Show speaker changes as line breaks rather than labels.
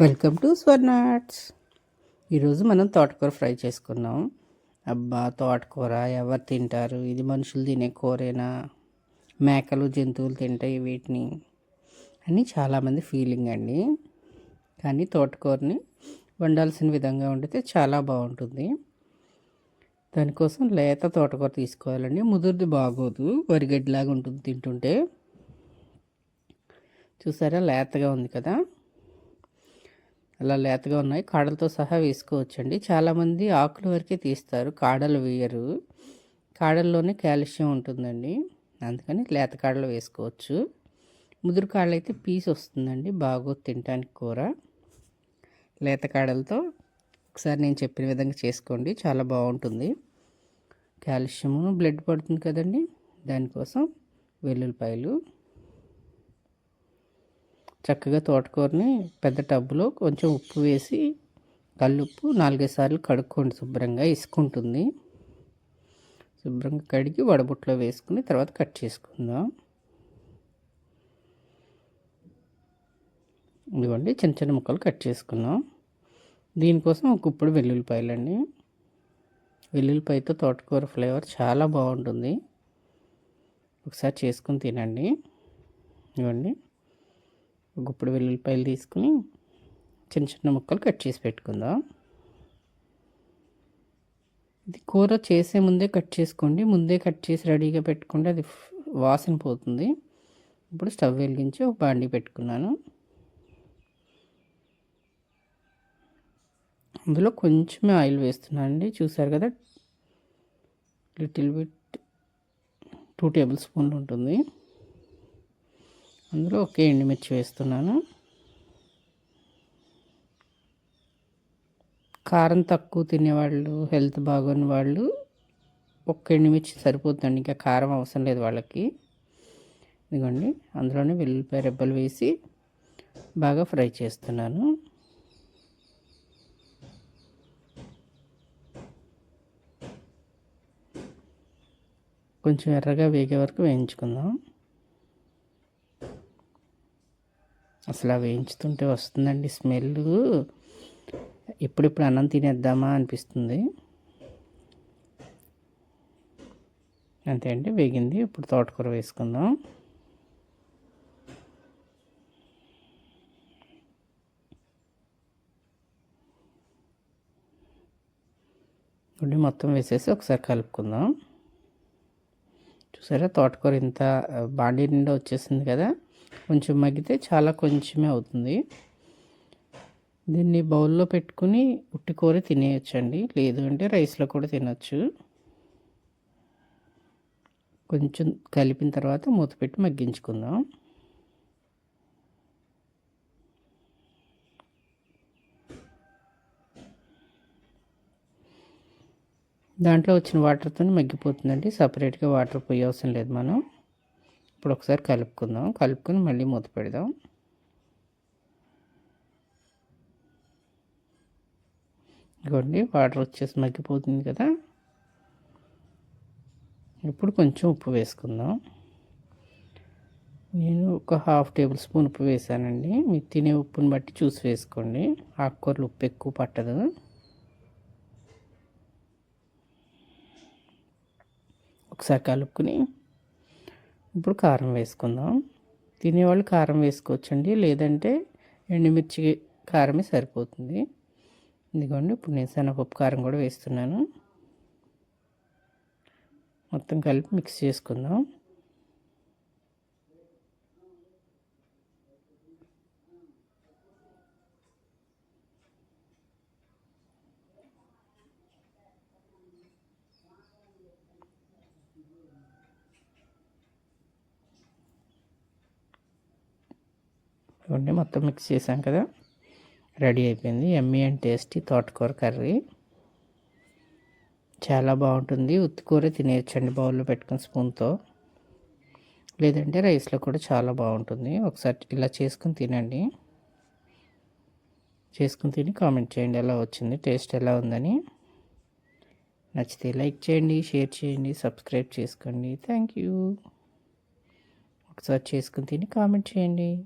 Welcome to స్వర్ణాట్స్ ఈరోజు మనం తోటకూర ఫ్రై చేసుకున్నాం అబ్బా తోటకూర ఎవరు తింటారు? ఇది మనుషులు తినే కూరేనా? మేకలు జంతువులు తింటాయి వీటిని అని చాలామంది ఫీలింగ్ అండి. కానీ తోటకూరని వండాల్సిన విధంగా వండితే చాలా బాగుంటుంది. దానికోసం లేత తోటకూర తీసుకోవాలండి. ముదురుది బాగోదు. వరిగడ్డిలాగా ఉంటుంది తింటుంటే. చూసారా? లేతగా ఉంది కదా? అలా లేతగా ఉన్నాయి. కాడలతో సహా వేసుకోవచ్చండి. చాలామంది ఆకుల వరకే తీస్తారు. కాడలు వేయరు. కాడల్లోనే కాల్షియం ఉంటుందండి. అందుకని లేత కాడలు వేసుకోవచ్చు. ముదురు కాడలు అయితే పీస్ వస్తుందండి. బాగా తినటానికి కూర. లేత కాడలతో ఒకసారి నేను చెప్పిన విధంగా చేసుకోండి. చాలా బాగుంటుంది. కాల్షియము బ్లడ్ పడుతుంది కదండి. దానికోసం వెల్లుల్లిపాయలు చక్కగా తోటకూరని పెద్ద టబ్బులో కొంచెం ఉప్పు వేసి కల్లుప్పు నాలుగైదు సార్లు కడుక్కోండి శుభ్రంగా ఇసుకుంటుంది. శుభ్రంగా కడిగి వడబుట్లో వేసుకుని తర్వాత కట్ చేసుకుందాం. ఇదిగోండి చిన్న చిన్న ముక్కలు కట్ చేసుకున్నాం. దీనికోసం ఒక ఇప్పుడు వెల్లుల్లిపాయలండి. వెల్లుల్లిపాయతో తోటకూర ఫ్లేవర్ చాలా బాగుంటుంది. ఒకసారి చేసుకుని తినండి. ఇవ్వండి గుప్పుడు వెల్లుల్లిపాయలు తీసుకుని చిన్న చిన్న ముక్కలు కట్ చేసి పెట్టుకుందాం. ఇది కూర చేసే ముందే కట్ చేసుకోండి. ముందే కట్ చేసి రెడీగా పెట్టుకుంటే అది వాసన పోతుంది. ఇప్పుడు స్టవ్ వెలిగించి ఒక బాండి పెట్టుకున్నాను. అందులో కొంచెమే ఆయిల్ వేస్తున్నాను అండి చూసారు కదా? లిటిల్ బిట్ టూ టేబుల్ స్పూన్లు ఉంటుంది. అందులో ఒకే ఎండుమిర్చి వేస్తున్నాను. కారం తక్కువ తినేవాళ్ళు హెల్త్ బాగోని వాళ్ళు ఒక్క ఎండుమిర్చి సరిపోతుందండి ఇంకా కారం అవసరం లేదు వాళ్ళకి. ఇదిగోండి అందులోనే వెల్లుల్లిపాయ రెబ్బలు వేసి బాగా ఫ్రై చేస్తున్నాను. కొంచెం ఎర్రగా వేగే వరకు వేయించుకుందాం. అసలు ఆ వేయించుతుంటే వస్తుందండి స్మెల్. ఇప్పుడిప్పుడు అన్నం తినేద్దామా అనిపిస్తుంది. అంతే అండి వేగింది. ఇప్పుడు తోటకూర వేసుకుందాం. గుడ్డి మొత్తం వేసేసి ఒకసారి కలుపుకుందాం. చూసారా? తోటకూర ఇంత బాండీ నిండా వచ్చేసింది కదా? కొంచెం మగ్గితే చాలా కొంచెమే అవుతుంది. దీన్ని బౌల్లో పెట్టుకుని ఉట్టి కూర తినేయచ్చండి. లేదు అంటే రైస్లో కూడా తినచ్చు. కొంచెం కలిపిన తర్వాత మూత పెట్టి మగ్గించుకుందాం. దాంట్లో వచ్చిన వాటర్తో మగ్గిపోతుందండి. సపరేట్గా వాటర్ పోయే అవసరం లేదు మనం. ఇప్పుడు ఒకసారి కలుపుకుందాం. కలుపుకొని మళ్ళీ మూత పెడదాం. ఇదిగోండి వాటర్ వచ్చేసి మగ్గిపోతుంది కదా. ఇప్పుడు కొంచెం ఉప్పు వేసుకుందాం. నేను ఒక హాఫ్ టేబుల్ స్పూన్ ఉప్పు వేసానండి. మీరు తినే ఉప్పుని బట్టి చూసి వేసుకోండి. ఆకుకూరలు ఉప్పు ఎక్కువ పట్టదు. ఒకసారి కలుపుకుని ఇప్పుడు కారం వేసుకుందాం. తినేవాళ్ళు కారం వేసుకోవచ్చండి. లేదంటే ఎండుమిర్చి కారమే సరిపోతుంది. ఇదిగోండి ఇప్పుడు నేను శనగపప్పు కారం కూడా వేస్తున్నాను. మొత్తం కలిపి మిక్స్ చేసుకుందాం. ఇవన్నీ మొత్తం మిక్స్ చేసాం కదా. రెడీ అయిపోయింది. ఎమ్మీ అండ్ టేస్టీ తోటకూర కర్రీ. చాలా బాగుంటుంది. ఉత్తికూర తినేయచ్చండి బౌల్లో పెట్టుకుని స్పూన్తో. లేదంటే రైస్లో కూడా చాలా బాగుంటుంది. ఒకసారి ఇలా చేసుకుని తినండి. చేసుకుని తిని కామెంట్ చేయండి ఎలా వచ్చింది టేస్ట్ ఎలా ఉందని. నచ్చితే లైక్ చేయండి షేర్ చేయండి సబ్స్క్రైబ్ చేసుకోండి. Thank you. ఒకసారి చేసుకుని తిని కామెంట్ చేయండి.